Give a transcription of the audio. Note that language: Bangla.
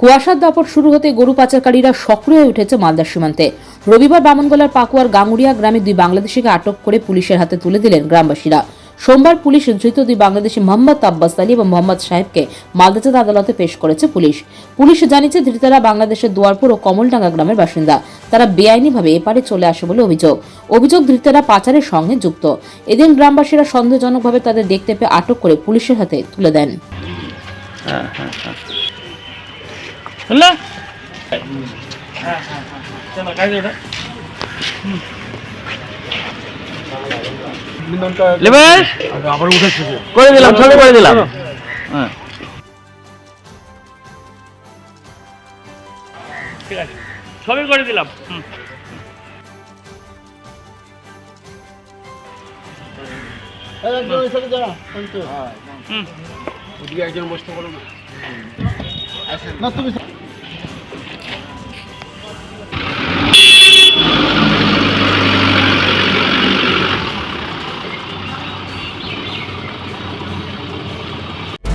কুয়াশার দাপট শুরু হতে গরু পাচারকারীরা সক্রিয় হয়ে উঠেছে মালদার সীমান্তে। রবিবার বামনগোলার পাকুয়ার গাঙ্গুড়িয়া গ্রামে দুই বাংলাদেশিকে আটক করে পুলিশের হাতে তুলে দিলেন গ্রামবাসীরা। সোমবার পুলিশ ধৃত দুই বাংলাদেশি মোহাম্মদ আব্বাস আলী এবং মোহাম্মদ সাহেবকে মালদাচাঁদ আদালতে পেশ করেছে পুলিশ। পুলিশ জানিয়েছে, ধৃতরা বাংলাদেশের দুয়ারপুর ও কমলডাঙ্গা গ্রামের বাসিন্দা। তারা বেআইনিভাবে এপারে চলে আসে বলে অভিযোগ। অভিযোগ, ধৃতরা পাচারের সঙ্গে যুক্ত। এদিন গ্রামবাসীরা সন্দেহজনকভাবে তাদের দেখতে পেয়ে আটক করে পুলিশের হাতে তুলে দেন। হ্যাঁ হ্যাঁ হ্যাঁ হলো লেবাস আবার উঠেছে করে দিলাম। ছবি করে দিলাম হ্যাঁ ঠিক আছে ছবি করে দিলাম হুম একজন বসতে না না তুমি